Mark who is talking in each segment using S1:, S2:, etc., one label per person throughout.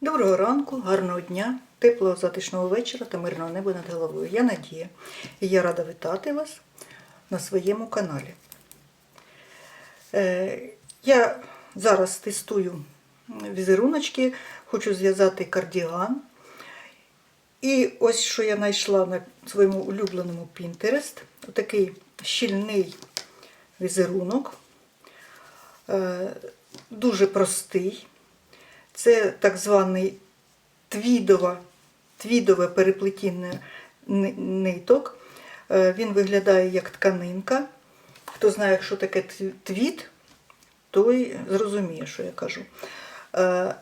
S1: Доброго ранку, гарного дня, теплого затишного вечора та мирного неба над головою. Я Надія і я рада вітати вас на своєму каналі. Е, Я зараз тестую візеруночки, хочу зв'язати кардіган. І ось що я знайшла на своєму улюбленому Pinterest. Отакий щільний візерунок. Е, Дуже простий. Це так званий твідова, твідове переплетіння ниток. Е, Він виглядає як тканинка. Хто знає, що таке тв- твід, той зрозуміє, що я кажу. Е, е,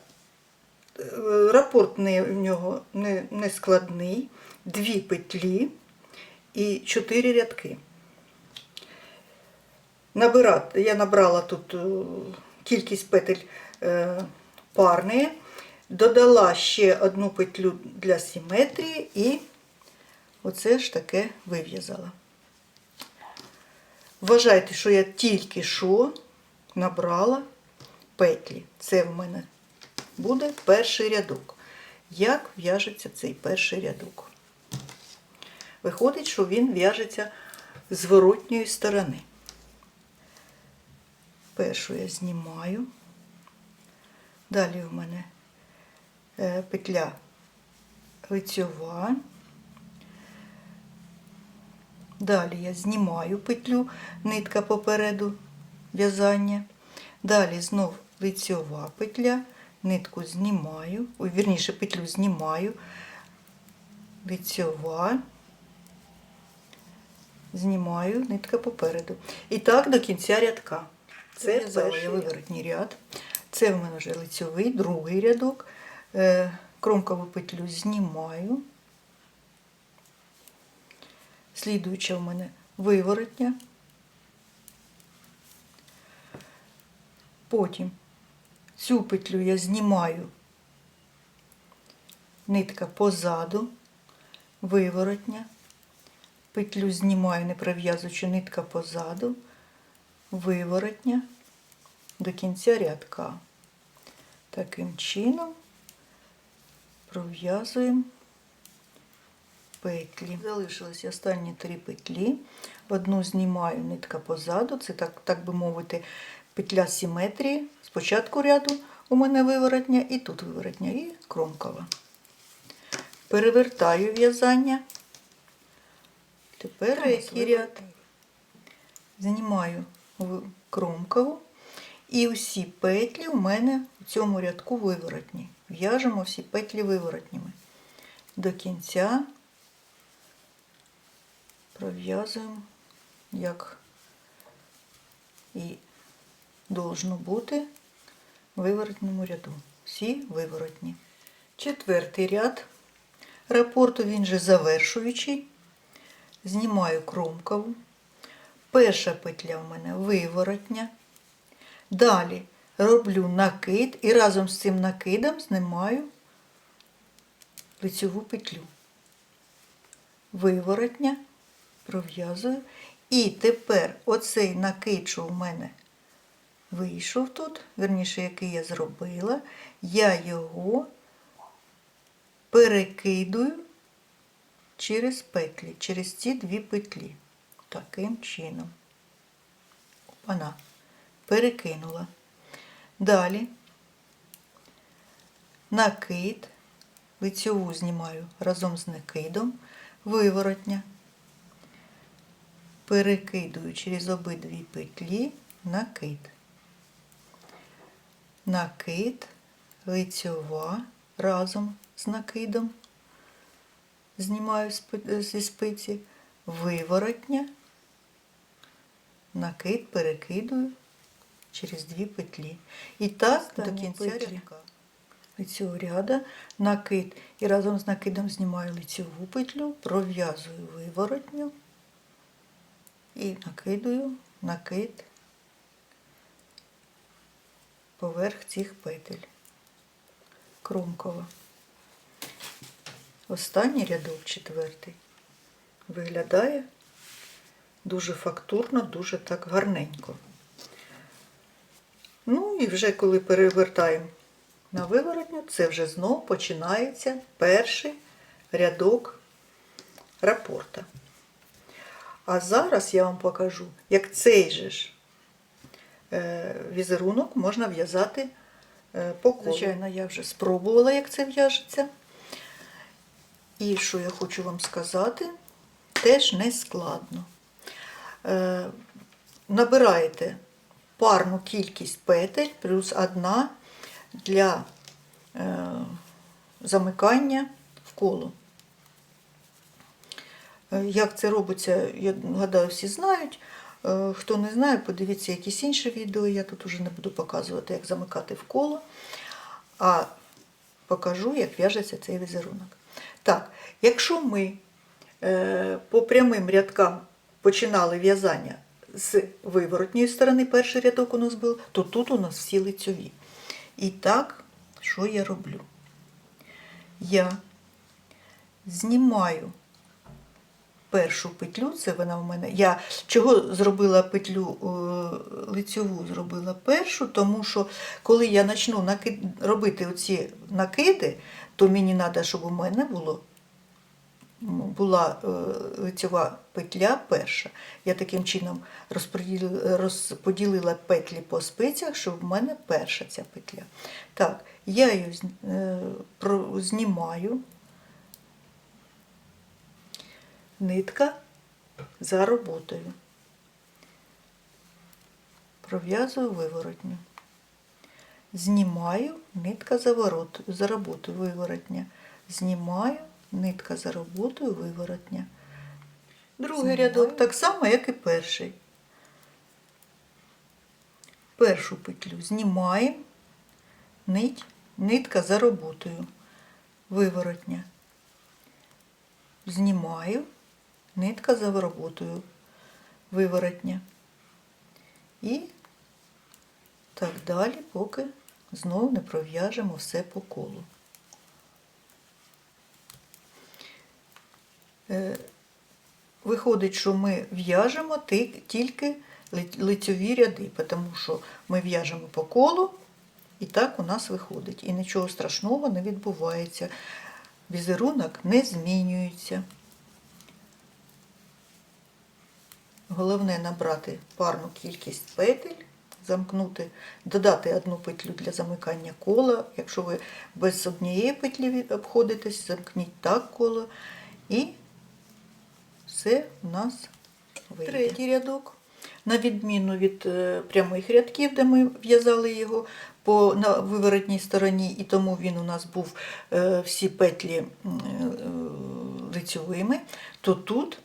S1: Рапорт в нього не, не складний, дві петлі і чотири рядки. Набирати, я набрала тут кількість петель парної, додала ще одну петлю для симетрії і оце ж таке вив'язала. Вважайте, що я тільки що набрала петлі. Це в мене буде перший рядок. Як в'яжеться цей перший рядок? Виходить, що він в'яжеться з зворотньої сторони. Першу я знімаю. Далі в мене е, петля лицьова. Далі я знімаю петлю, нитка попереду в'язання. Далі знов лицьова петля, нитку знімаю, ой, вірніше петлю знімаю, лицьова, знімаю, нитка попереду. І так до кінця рядка. Це перший виворотній ряд. Це в мене вже лицьовий, другий рядок. Е, Кромкову петлю знімаю. Слідуюча в мене виворотня. Потім цю петлю я знімаю, нитка позаду, виворотня. Петлю знімаю, не пров'язуючи нитка позаду, виворотня до кінця рядка. Таким чином пров'язуємо петлі. Залишились останні три петлі. Одну знімаю нитка позаду, це так, так би мовити, петля симетрії. Спочатку ряду у мене виворотня, і тут виворотня, і кромкова. Перевертаю в'язання. Тепер третій ряд. Знімаю кромкову. І всі петлі у мене у цьому рядку виворотні. В'яжемо всі петлі виворотніми. До кінця пров'язуємо, як і должно бути в виворотному ряду. Всі виворотні. Четвертий ряд рапорту, він же завершуючий. Знімаю кромкову. Перша петля в мене виворотня. Далі роблю накид і разом з цим накидом знімаю лицьову петлю. Виворотня, пров'язую. І тепер оцей накид, що в мене вийшов тут, верніше, який я зробила, я його перекидую через петлі, через ці дві петлі. Таким чином. Опана. Перекинула. Далі накид, лицьову знімаю разом з накидом, виворотня. Перекидую через обидві петлі накид. Накид, лицьова разом з накидом. Знімаю зі спиці, виворотня, накид перекидую через дві петлі. І так до кінця рядка. Лицьового ряда, накид. І разом з накидом знімаю лицьову петлю, пров'язую виворотню і накидую накид поверх цих петель. Кромкова. Останній рядок четвертий виглядає дуже фактурно, дуже так гарненько. Ну і вже коли перевертаємо на виворотню, це вже знов починається перший рядок рапорта. А зараз я вам покажу, як цей же ж е, візерунок можна в'язати е, по колу. Звичайно, я вже спробувала, як це в'яжеться. І що я хочу вам сказати, теж не складно. Е, набираєте парну кількість петель плюс одна для е, замикання в коло. Е, Як це робиться, я гадаю, всі знають. Е, Хто не знає, подивіться якісь інші відео. Я тут уже не буду показувати, як замикати в коло, а покажу, як в'яжеться цей візерунок. Так, якщо ми е, по прямим рядкам починали в'язання з виворотньої сторони, перший рядок у нас був, то тут у нас всі лицьові. І так, що я роблю? Я знімаю першу петлю, це вона в мене. Я чого зробила петлю е, лицьову, зробила першу, тому що коли я почну накид... робити оці накиди, то мені треба, щоб у мене було була е, лицьова петля перша. Я таким чином розподілила, петлі по спицях, щоб в мене перша ця петля. Так, я її е, знімаю. Нитка за роботою. Пров'язую виворотню. Знімаю нитка за, ворот, за роботою виворотня. Знімаю нитка за роботою виворотня. Другий рядок так само, як і перший. Першу петлю знімаємо нить, нитка за роботою виворотня. Знімаю нитка за роботою виворотня. І так далі, поки знову не пров'яжемо все по колу. Виходить, що ми в'яжемо тільки лицьові ряди, тому що ми в'яжемо по колу, і так у нас виходить. І нічого страшного не відбувається. Візерунок не змінюється. Головне набрати парну кількість петель, замкнути, додати одну петлю для замикання кола. Якщо ви без однієї петлі обходитесь, замкніть так коло. І все у нас вийде. Третій рядок. На відміну від е, прямих рядків, де ми в'язали його по на виворотній стороні, і тому він у нас був е, всі петлі е, лицьовими, то тут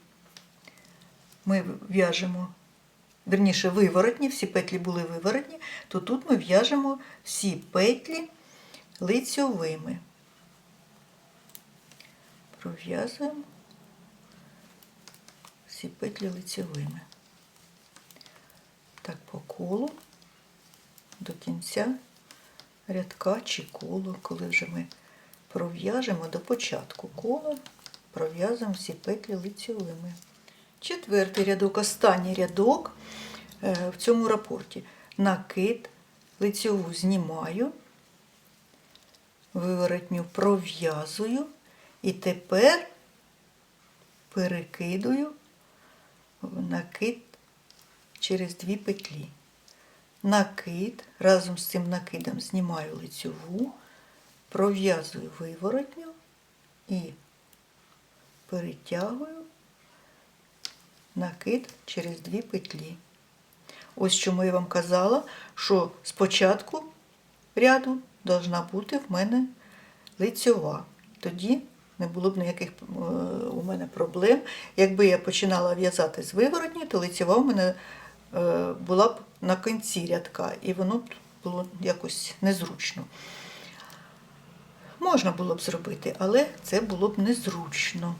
S1: ми в'яжемо, верніше, виворотні, всі петлі були виворотні, то тут ми в'яжемо всі петлі лицьовими. Пров'язуємо всі петлі лицьовими. Так по колу до кінця рядка чи колу, коли вже ми пров'яжемо до початку кола, пров'язуємо всі петлі лицьовими. Четвертий рядок, останній рядок е, в цьому рапорті. Накид, лицьову знімаю, виворотню пров'язую і тепер перекидую накид через дві петлі. Накид, разом з цим накидом знімаю лицьову, пров'язую виворотню і перетягую накид через дві петлі. Ось чому я вам казала, що спочатку ряду должна бути в мене лицьова. Тоді не було б ніяких е, у мене проблем. Якби я починала в'язати з виворотні, то лицьова у мене е, була б на кінці рядка, і воно б було якось незручно. Можна було б зробити, але це було б незручно.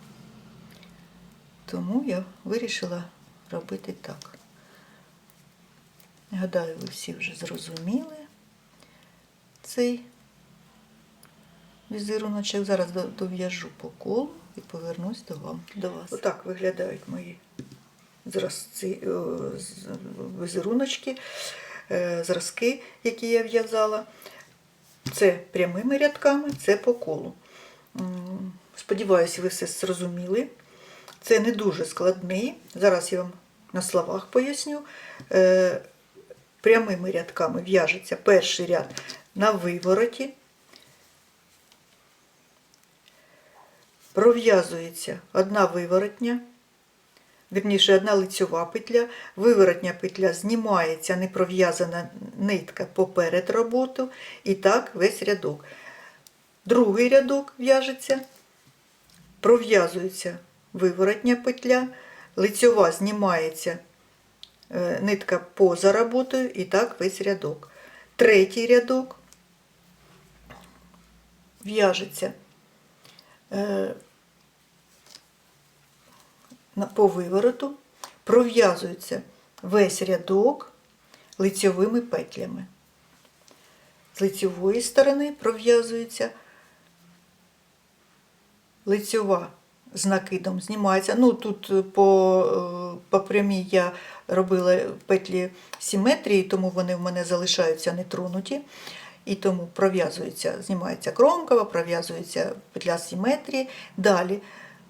S1: Тому я вирішила робити так. Гадаю, ви всі вже зрозуміли цей візеруночок. Зараз дов'яжу по колу і повернусь до вам до вас. Отак виглядають мої зразці, візеруночки, е, зразки, які я в'язала. Це прямими рядками, це по колу. Сподіваюся, ви все зрозуміли. Це не дуже складний. Зараз я вам на словах поясню. Е, Прямими рядками в'яжеться перший ряд на вивороті. Пров'язується одна виворотня, вірніше, одна лицьова петля, виворотня петля знімається не пров'язана нитка поперед роботу, і так весь рядок. Другий рядок в'яжеться, пров'язується виворотня петля, лицьова знімається е, нитка поза роботою, і так весь рядок. Третій рядок в'яжеться по вивороту, пров'язується весь рядок лицьовими петлями. З лицьової сторони пров'язується лицьова з накидом знімається. Ну тут е, по, е, по прямій я робила петлі симетрії, тому вони в мене залишаються нетронуті. І тому пров'язується, знімається кромкова, пров'язується петля симетрії. Далі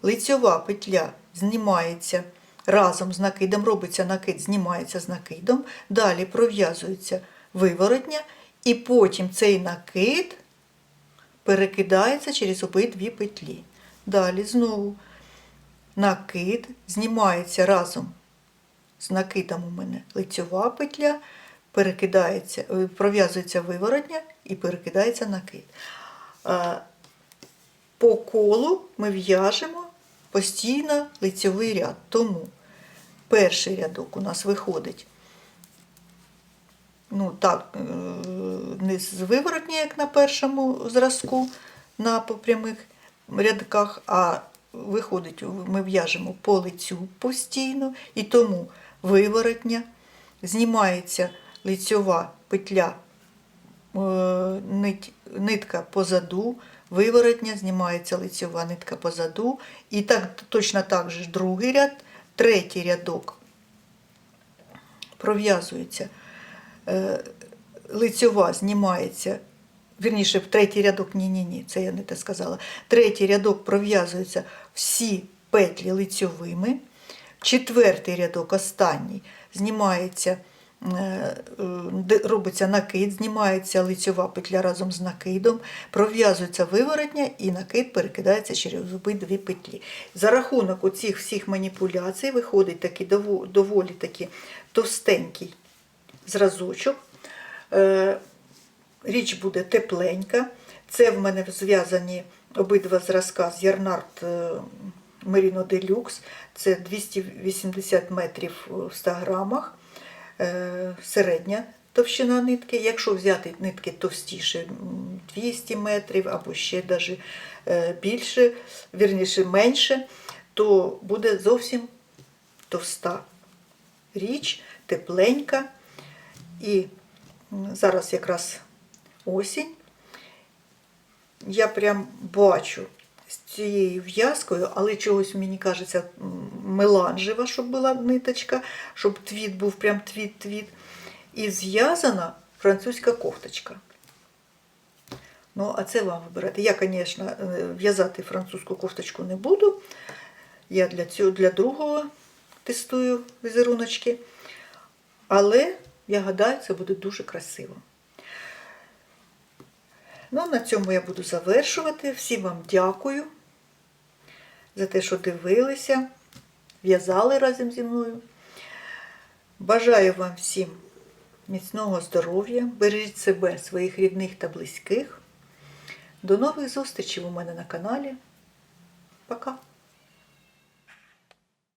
S1: лицьова петля знімається разом з накидом, робиться накид, знімається з накидом. Далі пров'язується виворотня, і потім цей накид перекидається через обидві петлі. Далі знову накид знімається разом з накидом у мене лицьова петля, перекидається, е, пров'язується виворотня і перекидається накид. По колу ми в'яжемо постійно лицьовий ряд. Тому перший рядок у нас виходить ну так, е, не з виворотні, як на першому зразку на попрямих рядках, а виходить, ми в'яжемо по лицю постійно, і тому виворотня, знімається лицьова петля, е, нитка позаду, виворотня, знімається лицьова нитка позаду, і так точно так же другий ряд, третій рядок пров'язується е, лицьова знімається, вірніше, в третій рядок, ні-ні-ні, це я не те сказала. Третій рядок пров'язуються всі петлі лицьовими. Четвертий рядок, останній, знімається, робиться накид, знімається лицьова петля разом з накидом, пров'язується виворотня і накид перекидається через обидві петлі. За рахунок оцих всіх маніпуляцій виходить такий доволі таки товстенький зразочок. Е, Річ буде тепленька. Це в мене зв'язані обидва зразка з Ярнард е, Merino Deluxe. Це 280 метрів в 100 грамах. Е, Середня товщина нитки. Якщо взяти нитки товстіше, 200 метрів або ще даже е, більше, вірніше менше, то буде зовсім товста річ, тепленька. І зараз якраз осінь. Я прям бачу з цією в'язкою, але чогось мені кажеться меланжева, щоб була ниточка, щоб твіт був прям твіт-твіт. І зв'язана французька кофточка. Ну, а це вам вибирати. Я, звісно, е, в'язати французьку кофточку не буду. Я для цього для другого тестую візеруночки. Але я гадаю, це буде дуже красиво. Ну, на цьому я буду завершувати. Всім вам дякую за те, що дивилися, в'язали разом зі мною. Бажаю вам всім міцного здоров'я, бережіть себе, своїх рідних та близьких. До нових зустрічей у мене на каналі. Пока!